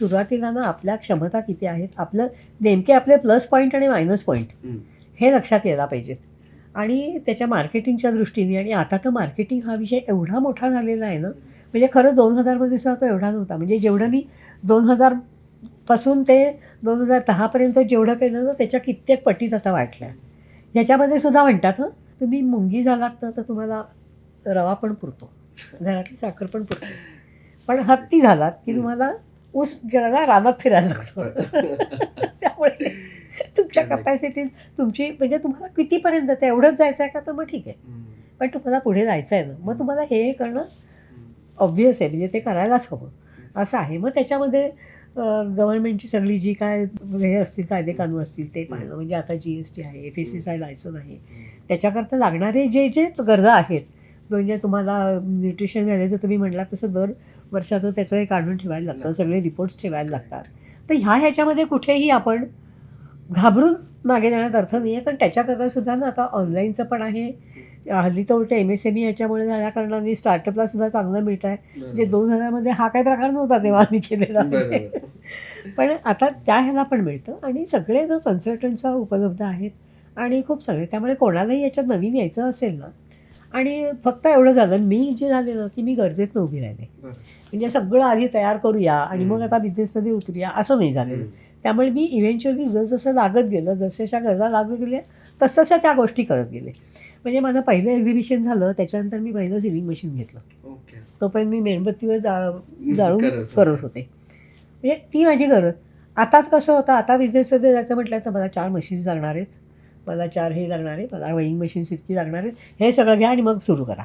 सुरुवातीला ना आपल्या क्षमता किती आहेत? आपलं नेमके आपले प्लस पॉईंट आणि मायनस पॉईंट. हे लक्षात यायला पाहिजेत. आणि त्याच्या मार्केटिंगच्या दृष्टीने आणि आता तर मार्केटिंग हा विषय एवढा मोठा झालेला आहे ना म्हणजे खरं दोन हजारमध्ये सुद्धा तो एवढा नव्हता. म्हणजे जेवढं मी दोन हजारपासून ते दोन हजार दहापर्यंत जेवढं केलं ना त्याच्या कित्येक पटीत आता वाटल्या. ह्याच्यामध्ये सुद्धा म्हणतात हं तुम्ही मुंगी झालात ना तर तुम्हाला रवा पण पुरतो. घरातली साखर पण पुरते. पण हत्ती झालात की तुम्हाला ऊस गिळायला रानात फिरायला लागतं. त्यामुळे तुमच्या. कपॅसिटीत तुमची म्हणजे तुम्हाला कितीपर्यंत जातं? एवढंच जायचं आहे का? तर मग ठीक आहे. पण तुम्हाला पुढे जायचं आहे ना. मग तुम्हाला हे करणं ऑब्वियस आहे. म्हणजे ते करायलाच हवं. असं आहे. मग त्याच्यामध्ये गव्हर्नमेंटची सगळी जी काय हे असतील कायदे कानून असतील ते पाहणं म्हणजे आता जी एस टी आहे F S C I license आहे. त्याच्याकरता लागणारे जे जे गरजा आहेत म्हणजे तुम्हाला न्यूट्रिशन व्हॅल्यूचं तुम्ही म्हटलं तसं दर वर्षाचं त्याचं हे काढून ठेवायला लागतं सगळे रिपोर्ट्स ठेवायला लागतात. तर ह्या ह्याच्यामध्ये कुठेही आपण घाबरून मागे जाण्यात अर्थ नाही आहे कारण त्याच्याकरता सुद्धा ना आता ऑनलाईनचं पण आहे. हल्ली तर उलट एम एस एम ई याच्यामुळे झाल्या कारणाने स्टार्टअपला सुद्धा चांगलं मिळत आहे म्हणजे दोन हजारमध्ये हा काही प्रकार नव्हता तेव्हा आम्ही केलेला. पण आता त्या ह्याला पण मिळतं आणि सगळे ना कन्सल्टंट्स उपलब्ध आहेत आणि खूप सगळे त्यामुळे कोणालाही याच्यात नवीन यायचं असेल ना आणि फक्त एवढं झालं मी जे झाले ना की मी गरजेत उभी राहिले. म्हणजे सगळं आधी तयार करूया आणि मग. आता बिझनेसमध्ये उतरूया असं नाही झालेलं. त्यामुळे मी इव्हेंच्युअली जसजसं लागत गेलं जसजशा गरजा लागत गेल्या तसतशा त्या गोष्टी करत गेले म्हणजे माझं पहिलं एक्झिबिशन झालं त्याच्यानंतर मी पहिलं सिलिंग मशीन घेतलं ओके तोपर्यंत मी मेणबत्तीवर जा जाळून करत होते. करत होते म्हणजे ती माझी गरज आताच कसं होतं आता बिझनेसमध्ये जायचं म्हटलं तर मला चार मशीन्स लागणार आहेत मला चार हे लागणार आहे मला वेईंग मशीन्स इतकी लागणार आहेत. हे सगळं घ्या आणि मग सुरू करा.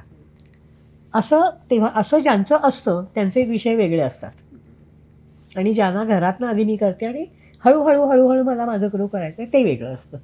असं तेव्हा असं ज्यांचं असतं त्यांचे विषय वेगळे असतात. आणि ज्यांना घरातनं आधी मी करते आणि हळूहळू हळूहळू मला माझं ग्रो करायचं आहे ते वेगळं असतं.